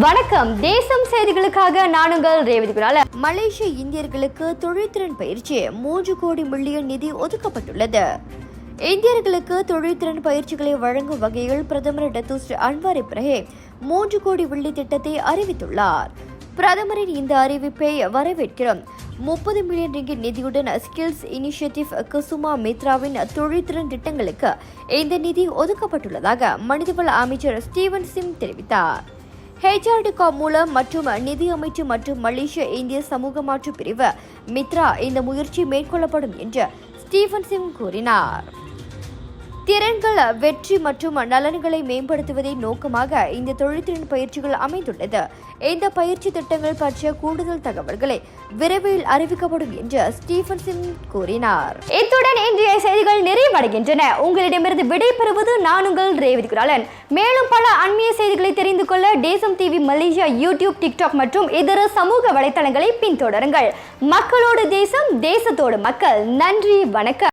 வணக்கம். தேசம் செய்திகளுக்காக நானுங்கள் ரேவதி குணால மலேசிய இந்தியர்களுக்கு தொழில்திறன் பயிற்சி மூன்று கோடி மில்லியன் நிதி ஒதுக்கப்பட்டுள்ளது. இந்தியர்களுக்கு தொழில்திறன் பயிற்சிகளை வழங்கும் வகையில் பிரதமர் டத்துஸ்ரீ அன்வார் இப்ராஹிம் மூன்று கோடி வெள்ளி திட்டத்தை அறிவித்துள்ளார். பிரதமரின் இந்த அறிவிப்பை வரவேற்கிறோம். முப்பது மில்லியன் ரிங்கிட் நிதியுடன் ஸ்கில்ஸ் இனிஷியேட்டிவ் குசுமா மித்ராவின் தொழில்திறன் திட்டங்களுக்கு இந்த நிதி ஒதுக்கப்பட்டுள்ளதாக மனிதவள அமைச்சர் ஸ்டீவன் சிம் தெரிவித்தார். ஹெச்ஆர்டிகா மூலம் மற்றும் நிதி அமைச்சு மற்றும் மலேசிய இந்திய சமூக மாற்று பிரிவு மித்ரா இந்த முயற்சி மேற்கொள்ளப்படும் என்று ஸ்டீஃபன் சிங் கூறினார். திறன்கள் வெற்றி மற்றும் நலன்களை மேம்படுத்துவதை நோக்கமாக இந்த தொழில்திறன் பயிற்சிகள் அமைந்துள்ளது. இந்த பயிற்சி திட்டங்கள் பற்றிய கூடுதல் தகவல்களை விரைவில் அறிவிக்கப்படும் என்று ஸ்டீஃபன் சிங் கூறினார். இத்துடன் இன்றைய செய்திகள் நிறைவடைகின்றன. உங்களிடமிருந்து விடைபெறுவது நான் உங்கள் ரேவதி குராலன். மேலும் பல அண்மைய செய்திகளை தெரிந்து கொள்ள தேசம் டிவி மலேசியா யூடியூப் டிக்டாக் மற்றும் இதர சமூக வலைத்தளங்களை பின்தொடருங்கள். மக்களோடு தேசம் தேசத்தோடு மக்கள். நன்றி வணக்கம்.